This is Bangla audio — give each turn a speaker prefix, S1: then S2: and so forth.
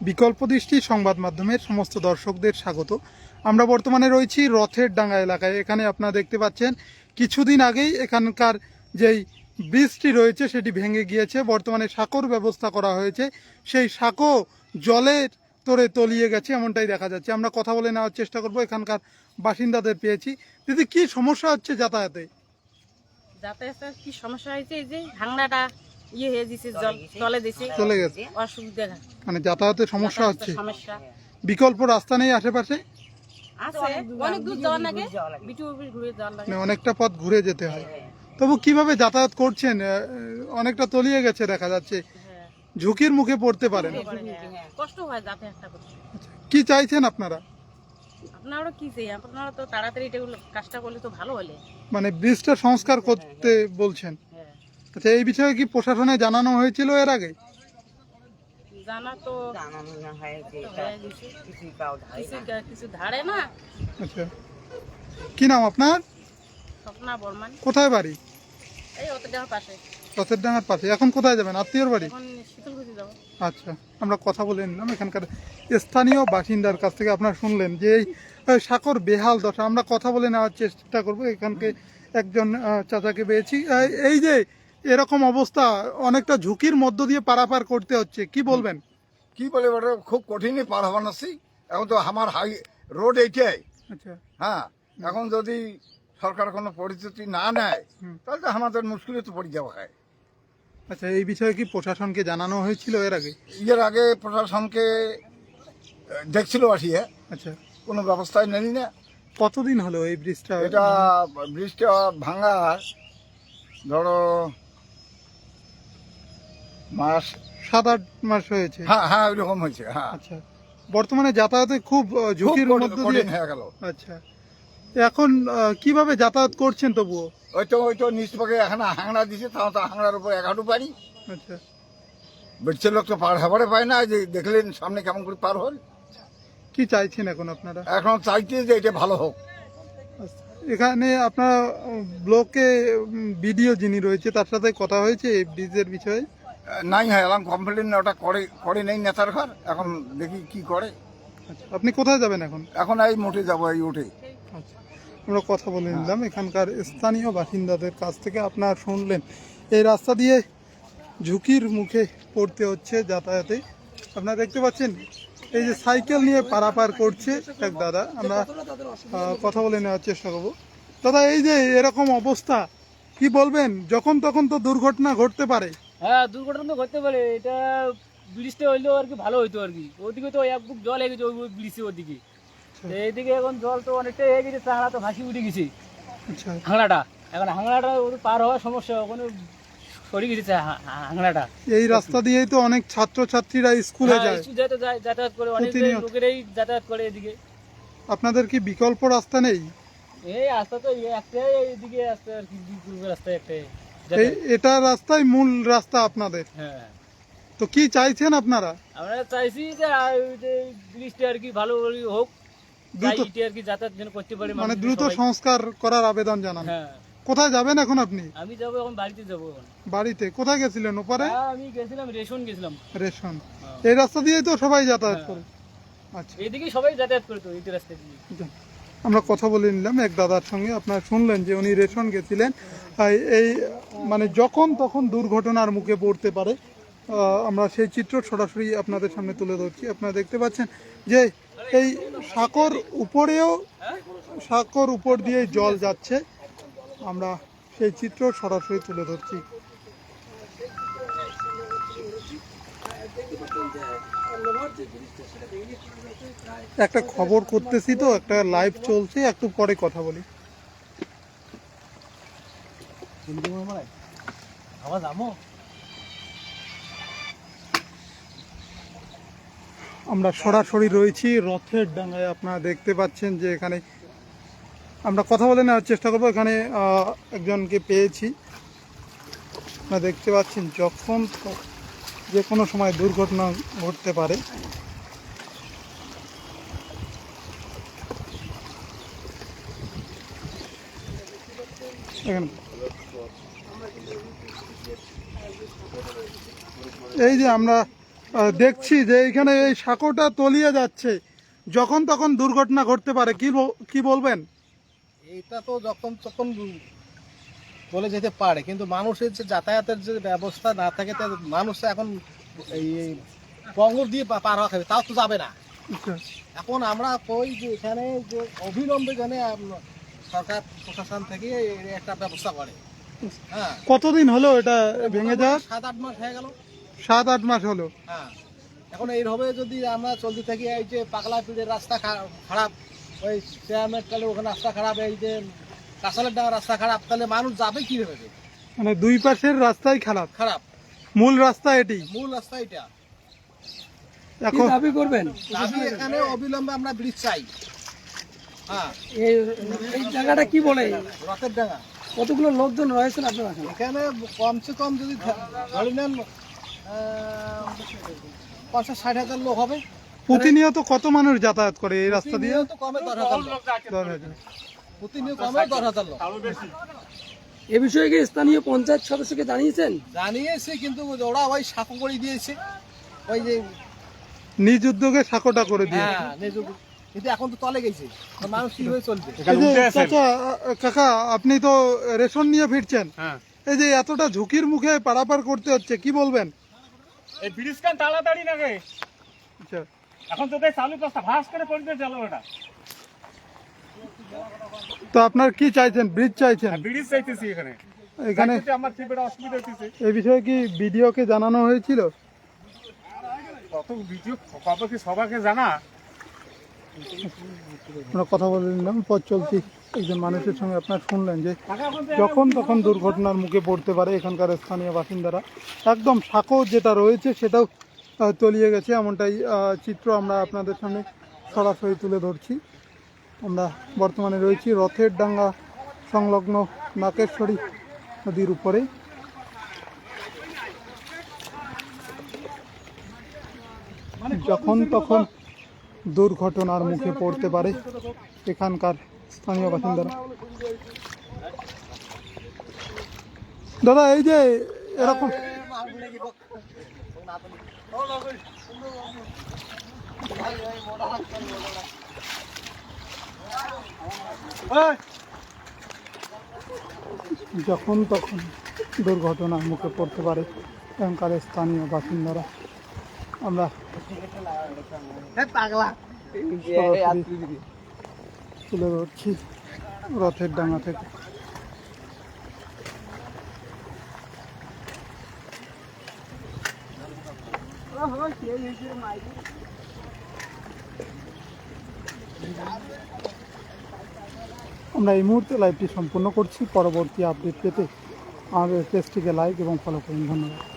S1: বিকল্প দৃষ্টি সংবাদ মাধ্যমের সমস্ত দর্শকদের স্বাগত। আমরা বর্তমানে রয়েছি রথের ডাঙ্গা এলাকায়। এখানে আপনারা দেখতে পাচ্ছেন, কিছুদিন আগেই এখানকার যেই ব্রিজটি রয়েছে, সেটি ভেঙে গিয়েছে। বর্তমানে সাঁকোর ব্যবস্থা করা হয়েছে। সেই সাঁকো জলের তোরে তলিয়ে গেছে, এমনটাই দেখা যাচ্ছে। আমরা কথা বলে নেওয়ার চেষ্টা করব, এখানকার বাসিন্দাদের পেয়েছি। দিদি, কি সমস্যা হচ্ছে যাতায়াতে?
S2: যাতায়াতের কি সমস্যা হয়েছে? এই যে ভাঙনাটা ইয়ে হয়ে দিছে জল তলে দিছে।
S1: চলে গেছে।
S2: অসুবিধা
S1: মানে যাতায়াতের সমস্যা হচ্ছে।
S2: সমস্যা।
S1: বিকল্প রাস্তা নেই আশেপাশে?
S2: অনেক দূর যাওয়ার লাগে। বিটু বিটু ঘুরে যাওয়ার লাগে।
S1: মানে অনেকটা পথ ঘুরে যেতে হয়। তবু কীভাবে যাতায়াত করছেন? অনেকটা তলিয়ে গেছে দেখা যাচ্ছে।
S2: হ্যাঁ।
S1: ঝুঁকির মুখে পড়তে পারেন।
S2: কষ্ট হয় যাতায়াতটা করতে।
S1: কি চাইছেন আপনারা?
S2: আপনারা কি চাই? আপনারা তো তাড়াতাড়ি কাজটা করলে তো ভালো হলে।
S1: মানে ব্রিজটা সংস্কার করতে বলছেন।
S2: হ্যাঁ
S1: আচ্ছা এই বিষয়ে কি প্রশাসনে জানানো হয়েছিল এর আগে?
S2: জানা তো
S3: জানানো না যে এটা
S2: গেছে।
S3: কিছুই পাও
S2: কিছু ধারে না।
S1: আচ্ছা। কি নাম আপনার?
S2: স্বপ্না বর্মান।
S1: কোথায় বাড়ি?
S2: এই অত পাশে।
S1: রথের ডাঙার পাশে। এখন কোথায় যাবেন? আত্মীয়র বাড়ি?
S2: এখন শীতলকুচি যাব।
S1: আচ্ছা আমরা কথা বলে নিলাম এখানকার স্থানীয় বাসিন্দার কাছ থেকে আপনারা শুনলেন যে এই সাকর বেহাল দশা। আমরা কথা বলে নেওয়ার চেষ্টা করব। এখানকে একজন চাচাকে পেয়েছি। এই যে এরকম অবস্থা অনেকটা ঝুঁকির মধ্য দিয়ে পারাপার করতে হচ্ছে। কি বলবেন?
S4: কি বলে খুব কঠিনই পার হবার নাসি। এখন তো আমার হাই রোড এইটাই।
S1: আচ্ছা।
S4: হ্যাঁ এখন যদি সরকার কোনো পরিস্থিতি না নেয় তাহলে তো আমাদের মুশকিলে তো পড়ে যাওয়া হয়।
S1: আচ্ছা এই বিষয়ে কি প্রশাসনকে জানানো হয়েছিল এর আগে?
S4: এর আগে প্রশাসনকে দেখছিল আসিয়ে।
S1: আচ্ছা।
S4: কোনো ব্যবস্থাই নেই না।
S1: কতদিন হলো এই ব্রিজটা?
S4: এটা ব্রিজটা ভাঙা ধরো মাস
S1: সাত আট মাস হয়েছে।
S4: হ্যাঁ হ্যাঁ ওইরকম হয়েছে হ্যাঁ।
S1: আচ্ছা বর্তমানে যাতায়াতে খুব ঝুঁকির মধ্য দিয়ে
S4: হয়ে গেল।
S1: আচ্ছা এখন কীভাবে যাতায়াত করছেন তবুও?
S4: ওই তো ওই তো নিচ পাকে এখানে হাংড়া দিছে তাও তো হাংড়ার উপর এক হাঁটু পারি।
S1: আচ্ছা।
S4: বেড়ছে লোক তো পার হবারে পায় না যে দেখলেন সামনে কেমন করে পার হল।
S1: কি চাইছেন এখন আপনারা?
S4: এখন যে এটা ভালো হোক।
S1: এখানে আপনার ব্লকে ভিডিও যিনি রয়েছে তার সাথে কথা হয়েছে এই ব্রিজের বিষয়ে?
S4: নাই হয় এলাম কমপ্লেন ওটা করে করে নেই নেতার ঘর এখন দেখি কি করে।
S1: আচ্ছা আপনি কোথায় যাবেন এখন?
S4: এখন এই মোটে যাব এই উঠে।
S1: আচ্ছা আমরা কথা বলে নিলাম। এখানকার স্থানীয় বাসিন্দাদের কাছ থেকে আপনারা শুনলেন। এই রাস্তা দিয়ে ঝুঁকির মুখে পড়তে হচ্ছে যাতায়াতে। আপনারা দেখতে পাচ্ছেন এই যে সাইকেল নিয়ে পারাপার করছে এক দাদা। আমরা কথা বলে নেওয়ার চেষ্টা করব। দাদা এই যে এরকম অবস্থা কি বলবেন? যখন তখন তো দুর্ঘটনা ঘটতে পারে।
S5: হ্যাঁ দুর্ঘটনা তো ঘটতে পারে। এটা ব্রিজটা হইলেও আর কি ভালো হইতো আর কি। ওদিকে তো এক বুক জল হয়ে গেছে ওই ব্রিজে ওদিকে। এইদিকে এখন জল তো অনেকটাই হয়ে গেছে চাংড়া তো ভাসি উঠে গেছে।
S1: আচ্ছা।
S5: হাংলাটা এখন ওর পার হওয়ার সমস্যা ওখানে সরে গেছে হা- হা-
S1: এই রাস্তা দিয়েই তো অনেক ছাত্রছাত্রীরা স্কুলে
S5: হ্যাঁ,
S1: যায়।
S5: স্কুল যাতে যায়- যাতায়াত করে অনেক। লোকেরাই যাতায়াত করে এদিকে।
S1: আপনাদের কি বিকল্প রাস্তা নেই?
S5: এই রাস্তা তো একটাই এইদিকে রাস্তা আর কি রাস্তা একটাই।
S1: এটা রাস্তাই মূল রাস্তা আপনাদের।
S5: হ্যাঁ।
S1: তো কি চাইছেন আপনারা?
S5: আমরা চাইছি যে ব্রিজটা আর কি ভালো হোক
S1: দ্রুত
S5: আর কি যাতায়াত যেন করতে পারে
S1: মানে দ্রুত সংস্কার করার আবেদন জানান।
S5: হ্যাঁ।
S1: কোথায় যাবেন এখন আপনি?
S5: আমি যাব এখন বাড়িতে যাব
S1: বাড়িতে। কোথায় গেছিলেন? ওপারে?
S5: হ্যাঁ, আমি গেছিলাম রেশন গেছিলাম।
S1: রেশন। এই রাস্তা দিয়েই তো সবাই যাতায়াত। করে। আচ্ছা।
S5: এইদিকে সবাই যাতায়াত করতো এই রাস্তা দিয়ে।
S1: আমরা কথা বলে নিলাম এক দাদার সঙ্গে। আপনারা শুনলেন যে উনি রেশন গেছিলেন। এই মানে যখন তখন দুর্ঘটনার মুখে পড়তে পারে। আমরা সেই চিত্র সরাসরি আপনাদের সামনে তুলে ধরছি। আপনারা দেখতে পাচ্ছেন যে এই সাঁকর উপরেও, সাঁকর উপর দিয়ে জল যাচ্ছে। আমরা সেই চিত্র সরাসরি তুলে ধরছি। একটা খবর করতেছি তো একটা লাইভ চলছে একটু পরে কথা বলি। আমরা সরাসরি রয়েছি রথের ডাঙ্গায়। আপনারা দেখতে পাচ্ছেন যে এখানে আমরা কথা বলে নেওয়ার চেষ্টা করব। এখানে একজনকে পেয়েছি। আপনারা দেখতে পাচ্ছেন যখন যে কোনো সময় দুর্ঘটনা ঘটতে পারে। এই যে আমরা দেখছি যে এখানে এই সাঁকোটা তলিয়ে যাচ্ছে। যখন তখন দুর্ঘটনা ঘটতে পারে। কি বল- কি বলবেন?
S6: এইটা তো যখন তখন বলে যেতে পারে কিন্তু মানুষের যে যাতায়াতের যে ব্যবস্থা না থাকে তা মানুষ এখন এই পঙ্গর দিয়ে পার হওয়া খাবে তাও তো যাবে না। এখন আমরা কই যে এখানে যে অবিলম্বে আম- সরকার প্রশাসন থেকে একটা ব্যবস্থা করে। হ্যাঁ।
S1: কতদিন হলো এটা ভেঙে যাওয়ার?
S6: সাত আট মাস হয়ে গেল।
S1: সাত আট মাস হলো।
S6: হ্যাঁ। এখন এইভাবে যদি আমরা চলতে থাকি এই যে পাগলা পিড়ের রাস্তা খারাপ ওই চেয়ারম্যান তাহলে ওখানে রাস্তা খারাপ এই যে কাঁচালের ডাঙার রাস্তা খারাপ তাহলে মানুষ যাবে কীভাবে?
S1: মানে দুই পাশের রাস্তাই খারাপ।
S6: খারাপ।
S1: মূল রাস্তা এটি।
S6: মূল রাস্তা এটা।
S1: এখন
S5: দাবি করবেন?
S6: দাবি এখানে অবিলম্বে আমরা ব্রিজ চাই। হ্যাঁ।
S5: এই এই জায়গাটা কি বলে?
S6: রথের ডাঙা।
S5: কতগুলো লোকজন রয়েছেন আপনার এখানে?
S6: এখানে কমসে কম যদি ধ- ধরে নেন পঞ্চাশ ষাট হাজার লোক হবে।
S1: প্রতিনিয়ত কত মানুষ যাতায়াত করে এই রাস্তা দিয়ে?
S6: কমে প্রতিনিয়ত কমে দশ হাজার লোক।
S5: এ বিষয়ে কি স্থানীয় পঞ্চায়েত সদস্যকে জানিয়েছেন?
S6: জানিয়েছে কিন্তু ওরা ওই সাঁকো করে দিয়েছে। ওই যে
S1: নিজ উদ্যোগে সাঁকোটা করে দিয়ে
S6: হ্যাঁ নিজে- কিন্তু এখন তো তলে গেছে। মানুষ কীভাবে চলবে?
S1: এই চাচা কাকা আপনি তো রেশন নিয়ে ফিরছেন।
S5: হ্যাঁ।
S1: এই যে এতটা ঝুঁকির মুখে পারাপার করতে হচ্ছে কি বলবেন?
S7: এই ব্রিজ কান তাড়াতাড়ি
S1: আচ্ছা।
S7: এখন তো চালু রাস্তা ভাস করে পড়তে চালো ওটা
S1: তো আপনার কি চাইছেন? ব্রিজ চাইছেন?
S7: ব্রিজ চাইতেছি এখানে।
S1: এখানে
S7: আমার খুব অসুবিধা হচ্ছে
S1: এই বিষয়ে কি বিডিওকে জানানো হয়েছিল?
S7: কত ভিডিও কবে কি সবাইকে জানা?
S1: আমরা কথা বলে নিলাম পথ চলতি একজন মানুষের সঙ্গে আপনার শুনলেন যে যখন তখন দুর্ঘটনার মুখে পড়তে পারে এখানকার স্থানীয় বাসিন্দারা। একদম সাঁকো যেটা রয়েছে সেটাও তলিয়ে গেছে এমনটাই চিত্র আমরা আপনাদের সামনে সরাসরি তুলে ধরছি। আমরা বর্তমানে রয়েছি রথের ডাঙ্গা সংলগ্ন নাকেশ্বরী নদীর উপরে। যখন তখন দুর্ঘটনার মুখে পড়তে পারে এখানকার স্থানীয় বাসিন্দারা। দাদা, এই যে এরকম যখন তখন দুর্ঘটনার মুখে পড়তে পারে এখানকার স্থানীয় বাসিন্দারা। আমরা তুলে ধরছি রথের ডাঙা থেকে। আমরা এই মুহূর্তে লাইভটি সম্পূর্ণ করছি। পরবর্তী আপডেট পেতে আমাদের পেজটিকে লাইক এবং ফলো করুন। ধন্যবাদ।